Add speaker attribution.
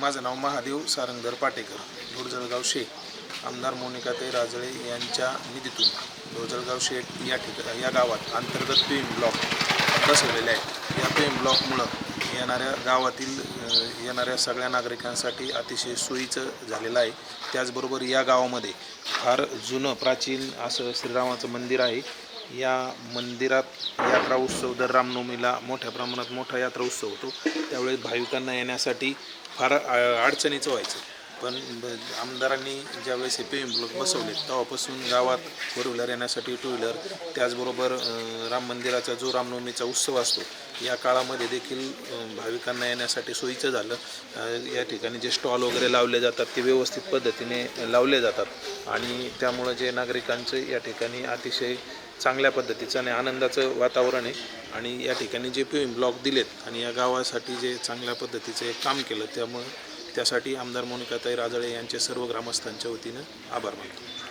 Speaker 1: माझं नाव महादेव सारंगधर पाटेकर धुळजळगाव शेख. आमदार मोनिकाताई राजळे यांच्या निधीतून धुळजळगाव शेख या ठिका या गावात अंतर्गत पेम ब्लॉक बसवलेले आहेत. या पेम ब्लॉकमुळं येणाऱ्या गावातील येणाऱ्या सगळ्या नागरिकांसाठी अतिशय सोयीचं झालेलं आहे. त्याचबरोबर या गावामध्ये फार जुनं प्राचीन असं श्रीरामाचं मंदिर आहे. या मंदिरात यात्रा उत्सव दर रामनवमीला मोठ्या प्रमाणात मोठा यात्रा उत्सव होतो. त्यावेळेस भाविकांना येण्यासाठी फार अडचणीचं व्हायचं. पण ब- आमदारांनी ज्यावेळेस हे एम ब्लॉक बसवले तेव्हापासून गावात फोर व्हीलर येण्यासाठी टू व्हीलर त्याचबरोबर अ, राम मंदिराचा जो रामनवमीचा उत्सव असतो या काळामध्ये देखील अ, भाविकांना येण्यासाठी सोयीचं झालं. अ, या ठिकाणी जे स्टॉल वगैरे लावले जातात ते व्यवस्थित पद्धतीने लावले जातात. आणि त्यामुळं जे नागरिकांचं या ठिकाणी अतिशय चांगल्या पद्धतीचं आणि आनंदाचं वातावरण आहे. आणि या ठिकाणी जे पी ब्लॉक दिलेत आणि या गावासाठी जे चांगल्या पद्धतीचं एक काम केलं त्यामुळं त्यासाठी आमदार मोनिकाताई राजळे यांचे सर्व ग्रामस्थांच्या वतीनं आभार मानतो.